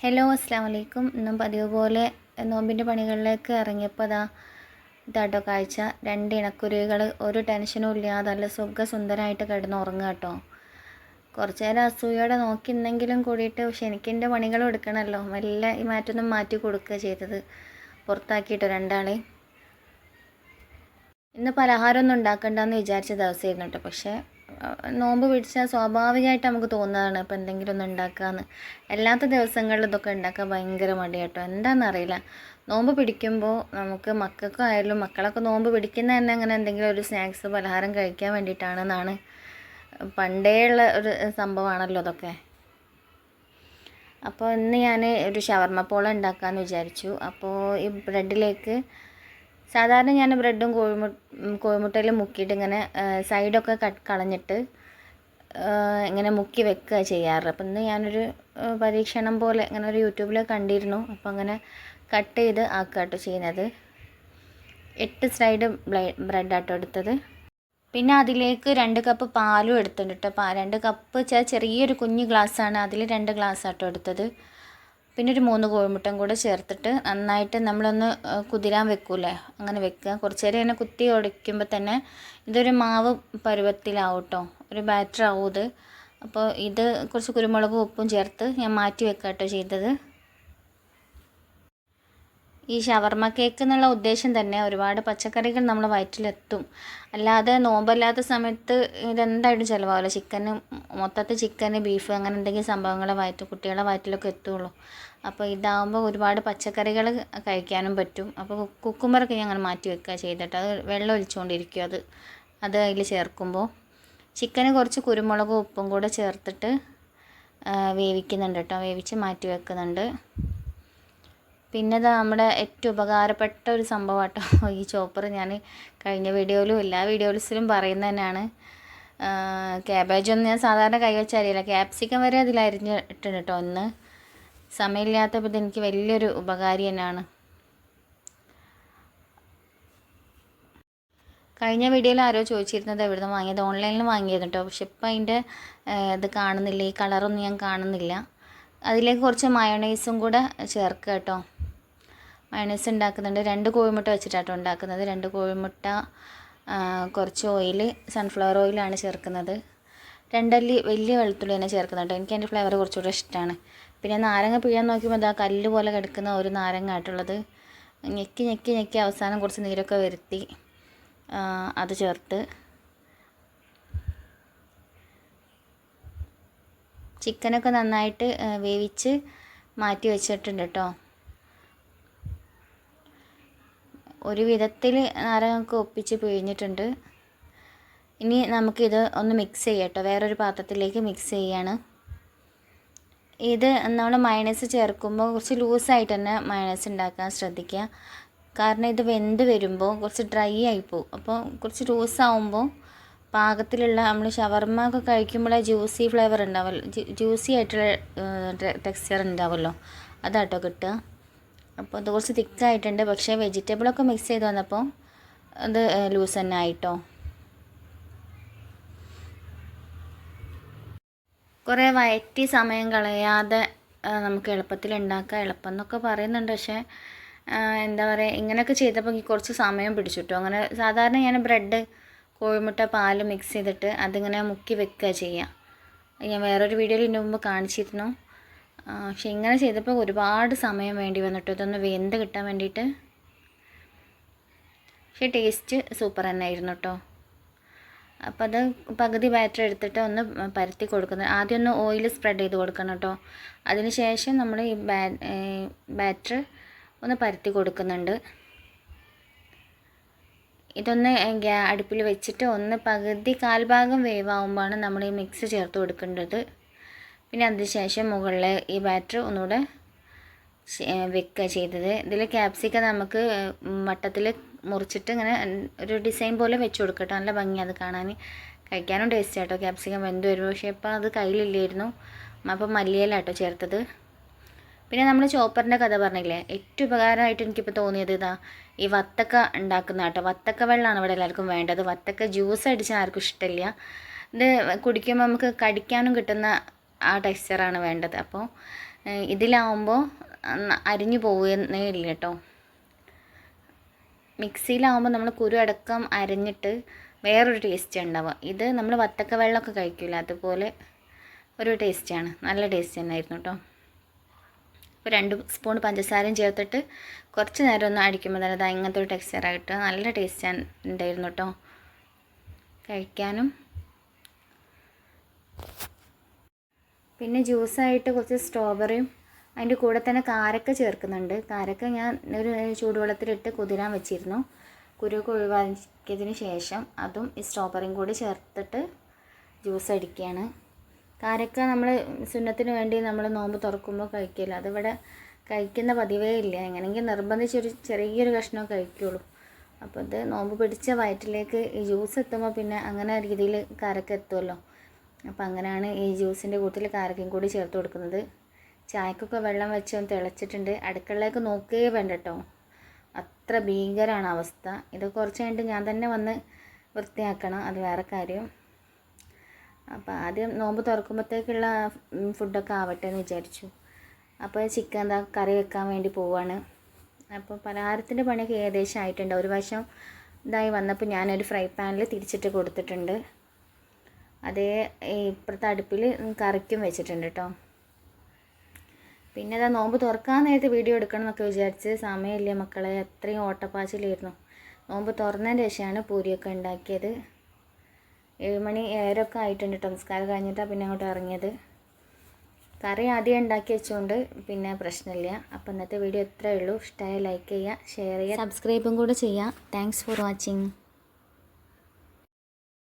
Hello അസ്സാം വലൈക്കും ഇന്നും പതിവ് പോലെ നോമ്പിന്റെ പണികളിലേക്ക് ഇറങ്ങിയപ്പോൾ അതാ ഇതാട്ടോ കാഴ്ച. രണ്ട് ഇണക്കുരുവികൾ ഒരു ടെൻഷനും ഇല്ലാതെ നല്ല സുഖസുന്ദരമായിട്ട് കിടന്ന് ഉറങ്ങുക കേട്ടോ കുറച്ച് നേരം അസൂയോടെ നോക്കിയിരുന്നെങ്കിലും കൂടിയിട്ട് പക്ഷെ എനിക്ക് എന്റെ പണികളും എടുക്കണമല്ലോ. മെല്ലെ ഈ മാറ്റൊന്നും മാറ്റി കൊടുക്കുക ചെയ്തത്. പുറത്താക്കിയിട്ടോ രണ്ടാളെ. ഇന്ന് പലഹാരമൊന്നും ഉണ്ടാക്കണ്ടെന്ന് വിചാരിച്ച ദിവസമായിരുന്നു കേട്ടോ പക്ഷേ നോമ്പ് പിടിച്ചാൽ സ്വാഭാവികമായിട്ട് നമുക്ക് തോന്നുന്നതാണ് ഇപ്പം എന്തെങ്കിലും ഒന്ന് ഉണ്ടാക്കാമെന്ന് അല്ലാത്ത ദിവസങ്ങളിൽ ഇതൊക്കെ ഉണ്ടാക്കാൻ ഭയങ്കര മടി കേട്ടോ എന്താണെന്നറിയില്ല നോമ്പ് പിടിക്കുമ്പോൾ നമുക്ക് മക്കൾക്കായാലും മക്കളൊക്കെ നോമ്പ് പിടിക്കുന്ന തന്നെ അങ്ങനെ എന്തെങ്കിലും ഒരു സ്നാക്സ് പലഹാരം കഴിക്കാൻ വേണ്ടിയിട്ടാണെന്നാണ്. പണ്ടേ ഉള്ള ഒരു സംഭവമാണല്ലോ അതൊക്കെ. അപ്പോൾ ഇന്ന് ഞാൻ ഒരു ഷവർമ്മ പോള ഉണ്ടാക്കാമെന്ന് വിചാരിച്ചു. അപ്പോൾ ഈ ബ്രെഡിലേക്ക് സാധാരണ ഞാൻ ബ്രെഡും കോഴിമു കോഴിമുട്ടയിൽ മുക്കിയിട്ട് ഇങ്ങനെ സൈഡൊക്കെ കട്ട് കളഞ്ഞിട്ട് ഇങ്ങനെ മുക്കി വെക്കുക ചെയ്യാറ്. അപ്പം ഇന്ന് ഞാനൊരു പരീക്ഷണം പോലെ ഇങ്ങനെ ഒരു യൂട്യൂബിൽ കണ്ടിരുന്നു. അപ്പം അങ്ങനെ കട്ട് ചെയ്ത് ആക്കുക കേട്ടോ ചെയ്യുന്നത്. എട്ട് സൈഡ് ബ്രെഡ് ആട്ടോ എടുത്തത്. പിന്നെ അതിലേക്ക് രണ്ട് കപ്പ് പാലും എടുത്തിട്ടുണ്ട് കേട്ടോ രണ്ട് കപ്പ് ചെറിയൊരു കുഞ്ഞ് ഗ്ലാസ്സാണ്. അതിൽ രണ്ട് ഗ്ലാസ് ആട്ടോ എടുത്തത്. പിന്നെ ഒരു മൂന്ന് കോഴിമുട്ടയും കൂടെ ചേർത്തിട്ട് നന്നായിട്ട് നമ്മളൊന്ന് കുതിരാൻ വെക്കൂലേ? അങ്ങനെ വെക്കുക. കുറച്ച് നേരം ഇങ്ങനെ കുത്തി ഉടയ്ക്കുമ്പോൾ തന്നെ ഇതൊരു മാവ് പരുവത്തിലാവും ഒരു ബാറ്റർ ആവും ഇത്. അപ്പോൾ ഇത് കുറച്ച് കുരുമുളകും ഉപ്പും ചേർത്ത് ഞാൻ മാറ്റി വെക്കാട്ടോ കേട്ടോ ചെയ്തത്. ഈ ഷവർമ കേക്ക് എന്നുള്ള ഉദ്ദേശം തന്നെ ഒരുപാട് പച്ചക്കറികൾ നമ്മളെ വയറ്റിലെത്തും. അല്ലാതെ നോമ്പല്ലാത്ത സമയത്ത് ഇതെന്തായിട്ടും ചിലവാകില്ല ചിക്കന് മൊത്തത്തിൽ ചിക്കന് ബീഫ് അങ്ങനെ എന്തെങ്കിലും സംഭവങ്ങൾ വയറ്റ് കുട്ടികളെ വയറ്റിലൊക്കെ എത്തുള്ളൂ. അപ്പോൾ ഇതാകുമ്പോൾ ഒരുപാട് പച്ചക്കറികൾ കഴിക്കാനും പറ്റും. അപ്പോൾ കുക്കുമ്പറൊക്കെ ഞാൻ അങ്ങനെ മാറ്റി വെക്കുക ചെയ്തിട്ട്. അത് വെള്ളം ഒലിച്ചുകൊണ്ടിരിക്കും അത്. അത് അതിൽ ചേർക്കുമ്പോൾ ചിക്കന് കുറച്ച് കുരുമുളകും ഉപ്പും കൂടെ ചേർത്തിട്ട് വേവിക്കുന്നുണ്ട് കേട്ടോ. വേവിച്ച് മാറ്റി വെക്കുന്നുണ്ട്. പിന്നെ ഇതാ നമ്മുടെ ഏറ്റവും ഉപകാരപ്പെട്ട ഒരു സംഭവം കേട്ടോ ഈ ചോപ്പർ ഞാൻ കഴിഞ്ഞ വീഡിയോയിലും എല്ലാ വീഡിയോസിലും പറയുന്നത് തന്നെയാണ് ക്യാബേജൊന്നും ഞാൻ സാധാരണ കൈവച്ച് അറിയില്ല ക്യാപ്സിക്കം വരെ അതിൽ അരിഞ്ഞിട്ടുണ്ട് കേട്ടോ ഒന്ന് സമയമില്ലാത്തപ്പോൾ ഇത് എനിക്ക് വലിയൊരു ഉപകാരി തന്നെയാണ് കഴിഞ്ഞ വീഡിയോയിൽ ആരോ ചോദിച്ചിരുന്നത് എവിടുന്ന് വാങ്ങിയത്? ഓൺലൈനിൽ വാങ്ങിയത് കേട്ടോ പക്ഷെ ഇപ്പം അതിന്റെ ഇത് കാണുന്നില്ല. ഈ കളറൊന്നും ഞാൻ കാണുന്നില്ല. അതിലേക്ക് കുറച്ച് മയോണൈസും കൂടെ ചേർക്കുക കേട്ടോ മയോണൈസ് ഉണ്ടാക്കുന്നുണ്ട്. രണ്ട് കോഴിമുട്ട വെച്ചിട്ടാട്ടോ ഉണ്ടാക്കുന്നത്. രണ്ട് കോഴിമുട്ട കുറച്ച് ഓയിൽ സൺഫ്ലവർ ഓയിലാണ് ചേർക്കുന്നത്. രണ്ടല്ലി വലിയ വെളുത്തുള്ളി തന്നെ ചേർക്കുന്നുണ്ട്. എനിക്ക് അതിന്റെ ഫ്ലേവർ കുറച്ചുകൂടെ ഇഷ്ടമാണ് പിന്നെ നാരങ്ങ പിഴാൻ നോക്കിയപ്പോൾ അതാ കല്ല് പോലെ കിടക്കുന്ന ഒരു നാരങ്ങ ആയിട്ടുള്ളത് ഞെക്കി ഞെക്കി ഞെക്കി അവസാനം കുറച്ച് നീരൊക്കെ വരുത്തി അത് ചേർത്ത്. ചിക്കനൊക്കെ നന്നായിട്ട് വേവിച്ച് മാറ്റി വെച്ചിട്ടുണ്ട് കേട്ടോ. ഒരു വിധത്തിൽ നാരങ്ങയൊക്കെ ഒപ്പിച്ച് പിഴിഞ്ഞിട്ടുണ്ട്. ഇനി നമുക്കിത് ഒന്ന് മിക്സ് ചെയ്യാം കേട്ടോ വേറൊരു പാത്രത്തിലേക്ക് മിക്സ് ചെയ്യാണ്. ഇത് നമ്മൾ മയണൈസ് ചേർക്കുമ്പോൾ കുറച്ച് ലൂസായിട്ട് തന്നെ മയണൈസ് ഉണ്ടാക്കാൻ ശ്രദ്ധിക്കുക. കാരണം ഇത് വെന്ത് വരുമ്പോൾ കുറച്ച് ഡ്രൈ ആയിപ്പോവും അപ്പോൾ കുറച്ച് ലൂസാവുമ്പോൾ പാകത്തിലുള്ള നമ്മൾ ഷവർമ ഒക്കെ കഴിക്കുമ്പോൾ ജ്യൂസി ഫ്ലേവർ ഉണ്ടാവുമല്ലോ ജ്യൂസി ആയിട്ടുള്ള ടെക്സ്ചർ ഉണ്ടാവുമല്ലോ അതാട്ടോ കിട്ടുക. അപ്പോൾ അത് കുറച്ച് തിക്കായിട്ടുണ്ട്. പക്ഷേ വെജിറ്റബിളൊക്കെ മിക്സ് ചെയ്ത് വന്നപ്പോൾ അത് ലൂസ് തന്നെ ആയിട്ടോ. കുറേ വയറ്റി സമയം കളയാതെ നമുക്ക് എളുപ്പത്തിൽ ഉണ്ടാക്കാം. എളുപ്പം എന്നൊക്കെ പറയുന്നുണ്ട്. പക്ഷേ എന്താ പറയുക ഇങ്ങനെയൊക്കെ ചെയ്തപ്പോൾ കുറച്ച് സമയം പിടിച്ചിട്ടു അങ്ങനെ സാധാരണ ഞാൻ ബ്രെഡ് കോഴിമുട്ട പാൽ മിക്സ് ചെയ്തിട്ട് അതിങ്ങനെ മുക്കി വെക്കുക ചെയ്യുക ഞാൻ വേറൊരു വീഡിയോയിൽ ഇതിന് മുമ്പ് കാണിച്ചിരുന്നു. പക്ഷെ ഇങ്ങനെ ചെയ്തപ്പോൾ ഒരുപാട് സമയം വേണ്ടി വന്നിട്ട്? ഇതൊന്ന് വെന്ത് കിട്ടാൻ വേണ്ടിയിട്ട്? പക്ഷേ ടേസ്റ്റ് സൂപ്പർ തന്നെ ആയിരുന്നു കേട്ടോ. അപ്പോൾ അത് പകുതി ബാറ്റർ എടുത്തിട്ട് ഒന്ന് പരത്തി കൊടുക്കുന്നത് ആദ്യം ഒന്ന് ഓയിൽ സ്പ്രെഡ് ചെയ്ത് കൊടുക്കണം കേട്ടോ. അതിന് ശേഷം നമ്മൾ ഈ ബാറ്റർ ഒന്ന് പരത്തി കൊടുക്കുന്നുണ്ട്. ഇതൊന്ന് അടുപ്പിൽ വെച്ചിട്ട് ഒന്ന് പകുതി കാൽഭാഗം വേവാകുമ്പോഴാണ് നമ്മൾ ഈ മിക്സ് ചേർത്ത് കൊടുക്കേണ്ടത്. പിന്നെ അതിന് ശേഷം മുകളിൽ ഈ ബാറ്റർ ഒന്നുകൂടെ വെക്കുക ചെയ്തത്. ഇതിൽ ക്യാപ്സിക്ക നമുക്ക് വട്ടത്തിൽ മുറിച്ചിട്ട് ഇങ്ങനെ ഒരു ഡിസൈൻ പോലെ വെച്ച് കൊടുക്കട്ടോ. നല്ല ഭംഗി അത് കാണാൻ കഴിക്കാനും ടേസ്റ്റ് ആട്ടോ. ക്യാപ്സിക്കം വെന്ത് വരും പക്ഷേ ഇപ്പം അത് കയ്യിലില്ലായിരുന്നു. അപ്പം മല്ലിയിലാട്ടോ ചേർത്തത്. പിന്നെ നമ്മൾ ചോപ്പറിന്റെ കഥ പറഞ്ഞില്ലേ? ഏറ്റവും ഉപകാരമായിട്ട് എനിക്കിപ്പോൾ തോന്നിയത് ഇതാ ഈ വത്തക്ക ഉണ്ടാക്കുന്ന കേട്ടോ വത്തക്ക വെള്ളമാണ് ഇവിടെ എല്ലാവർക്കും വേണ്ടത്. വത്തക്ക ജ്യൂസ് അടിച്ചാൽ ആർക്കും ഇഷ്ടമില്ല. ഇത് കുടിക്കുമ്പോൾ നമുക്ക് കടിക്കാനും കിട്ടുന്ന ആ ടെക്സ്ചറാണ് വേണ്ടത്. അപ്പോൾ ഇതിലാവുമ്പോൾ അരിഞ്ഞു പോകുന്നേ ഇല്ല കേട്ടോ മിക്സിയിലാവുമ്പോൾ നമ്മൾ കുരു അടക്കം അരിഞ്ഞിട്ട് വേറൊരു ടേസ്റ്റ് ഉണ്ടാവുക. ഇത് നമ്മൾ വത്തക്ക വെള്ളമൊക്കെ കഴിക്കില്ല അതുപോലെ ഒരു ടേസ്റ്റാണ് നല്ല ടേസ്റ്റ് തന്നെയായിരുന്നു കേട്ടോ ഇപ്പോൾ രണ്ട് സ്പൂൺ പഞ്ചസാരയും ചേർത്തിട്ട് കുറച്ച് നേരം ഒന്ന് അടിക്കുമ്പോൾ തന്നെ അത് ഇങ്ങനത്തെ ഒരു ടെക്സ്ചറായിട്ട് നല്ല ടേസ്റ്റ് ഉണ്ടായിരുന്നു കേട്ടോ കഴിക്കാനും പിന്നെ ജ്യൂസായിട്ട് കുറച്ച് സ്ട്രോബെറിയും അതിന്റെ കൂടെ തന്നെ കാരക്ക ചേർക്കുന്നുണ്ട്. കാരക്ക ഞാൻ ഒരു ചൂടുവെള്ളത്തിലിട്ട് കുതിരാൻ വെച്ചിരുന്നു. കുരുവൊക്കെ ഒഴിവാക്കിയതിന് ശേഷം അതും ഈ സ്ട്രോബെറിയും കൂടി ചേർത്തിട്ട് ജ്യൂസ് അടിക്കുകയാണ്. കാരക്ക നമ്മൾ സുന്നത്തിന് വേണ്ടി നമ്മൾ നോമ്പ് തുറക്കുമ്പോൾ കഴിക്കില്ല. അതിവിടെ കഴിക്കുന്ന പതിവേ ഇല്ല. എങ്ങനെയെങ്കിൽ നിർബന്ധിച്ചൊരു ചെറിയൊരു കഷ്ണം കഴിക്കുള്ളൂ. അപ്പോൾ ഇത് നോമ്പ് പിടിച്ച വയറ്റിലേക്ക് ഈ ജ്യൂസ് എത്തുമ്പോൾ പിന്നെ അങ്ങനെ രീതിയിൽ കാരക്ക എത്തുമല്ലോ. അപ്പോൾ അങ്ങനെയാണ് ഈ ജ്യൂസിന്റെ കൂട്ടത്തിൽ കാരക്കയും കൂടി ചേർത്ത് കൊടുക്കുന്നത്. ചായക്കൊക്കെ വെള്ളം വെച്ചോ തിളച്ചിട്ടുണ്ട്. അടുക്കളയിലേക്ക് നോക്കേ വേണ്ട കേട്ടോ അത്ര ഭീകരമാണ് അവസ്ഥ. ഇത് കുറച്ച് കഴിഞ്ഞിട്ട് ഞാൻ തന്നെ വന്ന് വൃത്തിയാക്കണം. അത് വേറെ കാര്യം. അപ്പോൾ ആദ്യം നോമ്പ് തുറക്കുമ്പോഴത്തേക്കുള്ള ഫുഡൊക്കെ ആവട്ടെ എന്ന് വിചാരിച്ചു. അപ്പോൾ ചിക്കൻ എന്താ കറി വെക്കാൻ വേണ്ടി പോവാണ്. അപ്പോൾ പലഹാരത്തിന്റെ പണിയൊക്കെ ഏകദേശം ആയിട്ടുണ്ട്. ഒരു വശം ഇതായി വന്നപ്പോൾ ഞാനൊരു ഫ്രൈ പാനിൽ തിരിച്ചിട്ട് കൊടുത്തിട്ടുണ്ട്. അതേ ഇപ്പുറത്തെ അടുപ്പിൽ കറിക്കും വെച്ചിട്ടുണ്ട് കേട്ടോ പിന്നെ ഇതാ നോമ്പ് തുറക്കാൻ നേരത്തെ വീഡിയോ എടുക്കണം എന്നൊക്കെ വിചാരിച്ച് സമയമില്ല മക്കളെ അത്രയും ഓട്ടപ്പാച്ചിലായിരുന്നു. നോമ്പ് തുറന്നതിന് ശേഷമാണ് പൂരിയൊക്കെ ഉണ്ടാക്കിയത്. ഏഴുമണി ഏഴരൊക്കെ ആയിട്ടുണ്ട് കേട്ടോ നമസ്കാരം കഴിഞ്ഞിട്ടാണ് പിന്നെ അങ്ങോട്ട് ഇറങ്ങിയത്. കറി ആദ്യം ഉണ്ടാക്കി വെച്ചുകൊണ്ട് പിന്നെ പ്രശ്നമില്ല. അപ്പോൾ ഇന്നത്തെ വീഡിയോ ഇത്രയേ ഉള്ളൂ. ഇഷ്ടമായ ലൈക്ക് ചെയ്യുക ഷെയർ ചെയ്യുക സബ്സ്ക്രൈബും കൂടെ ചെയ്യുക. Thanks for watching